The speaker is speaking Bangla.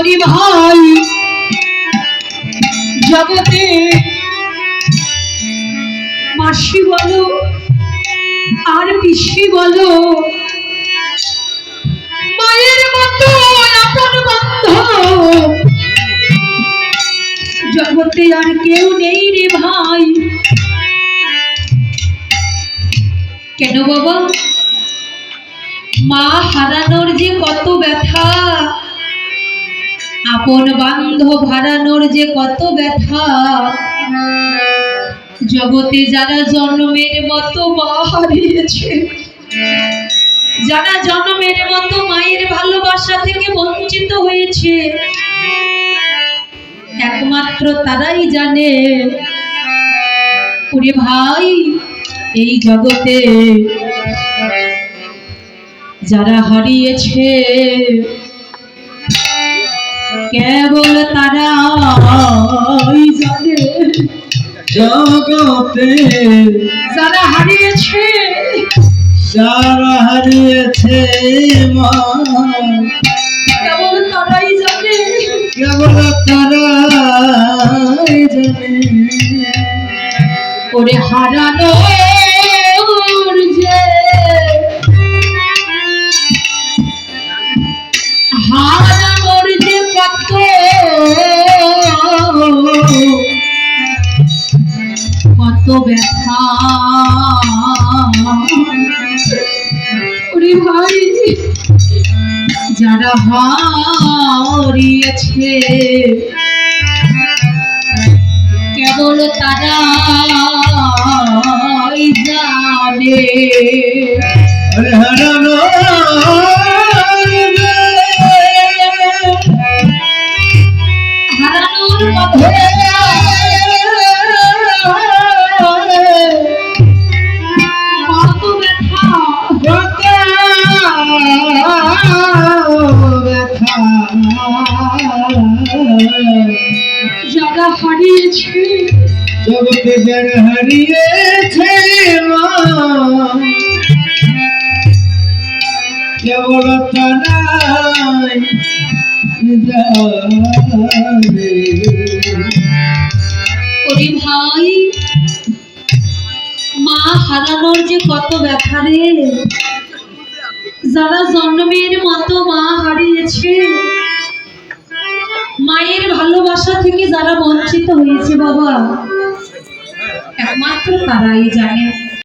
ওরে ভাই জগতে মাসি বলো, আর পিসি বলো, মায়ের মতো আপন বান্ধব জগতে আর কেউ নেই রে ভাই। কেন বাবা? মা হারানোর যে কত ব্যথা। আপন বান্ধব হারানোর যে কত ব্যথা। জগতে যারা জন্মের মতো মা হারিয়েছে যারা জন্মের মতো মায়ের ভালোবাসা থেকে বঞ্চিত হয়েছে, একমাত্র তারাই জানে, ওরে ভাই, এই জগতে যারা হারিয়েছে কেবল তারাই জানে জগতে যারা হারিয়েছে যারা হারিয়েছে মা কেবল তারাই জানে। কেবল তারাই জানে। ওরে হারানো ব্যথা। ওরে ভাই যারা হারিয়েছে কেবল তারাই জানে। হারানো যারা হারিয়েছে জগতে যারা হারিয়েছে কেবল তারাই জানে। ওরে ভাই মা হারানোর যে কত ব্যথা রে। যারা জন্মের যারা বঞ্চিত হয়েছে বাবা। একমাত্র তারাই জানে।